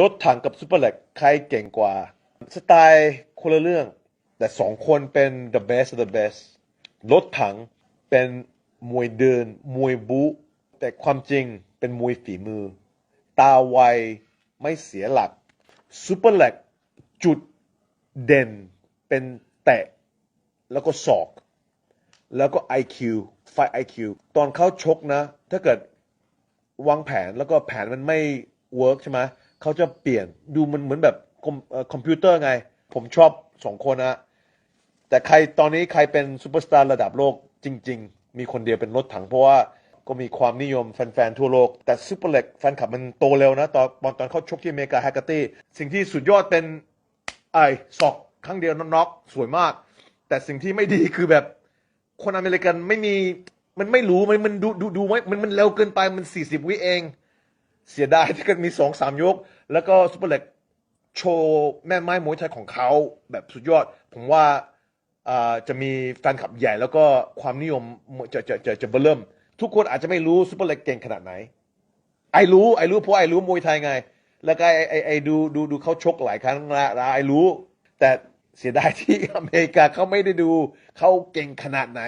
รถถังกับซูเปอร์เล็กใครเก่งกว่า สไตล์คนละเรื่อง แต่สองคนเป็น the best of the best รถถังเป็นมวยเดิน มวยบุแต่ความจริงเป็นมวยฝีมือ ตาไวไม่เสียหลักซูเปอร์เล็กจุดเด่นเป็นแตะ แล้วก็ศอก แล้วก็ IQ ไฟ IQ ตอนเขาชกนะ ถ้าเกิดวางแผนแล้วก็แผนมันไม่เวิร์กใช่ไหม เขาจะเปลี่ยนดูมันเหมือนแบบคอมอคอมพิวเตอร์ไง ผมชอบสองคนนะแต่ใครตอนนี้ใครเป็นซูเปอร์สตาร์ระดับโลกจริง ๆ มีคนเดียวเป็นรถถังเพราะว่าก็มีความนิยมแฟนๆทั่วโลก แต่ซูเปอร์เล็กแฟนคลับมันโตเร็วนะตอนตอนตอนเขาชกที่อเมริกาแฮกเกอร์ตี้สิ่งที่สุดยอดเป็นไอ้ศอกครั้งเดียวน็อกสวยมาก แต่สิ่งที่ไม่ดีคือแบบคนอเมริกันไม่มีมันไม่รู้มันมันดูดูดูไว้มันมันเร็วเกินไปมันสี่สิบวิเอง เสียดายที่เกิดมีสองสามยก แล้วก็ซูเปอร์เล็กโชว์แม่ไม้มวยไทยของเขาแบบสุดยอด ผมว่าจะมีแฟนคลับใหญ่แล้วก็ความนิยมจะจะจะจะเบิ่มทุกคนอาจจะไม่รู้ซูเปอร์เล็กเก่งขนาดไหน ไอรู้ไอรู้เพราะไอรู้มวยไทยไง แล้วก็ไอไอไอดูดูดูเขาชกหลายครั้งละละไอรู้ แต่เสียดายที่อเมริกาเขาไม่ได้ดูเขาเก่งขนาดไหน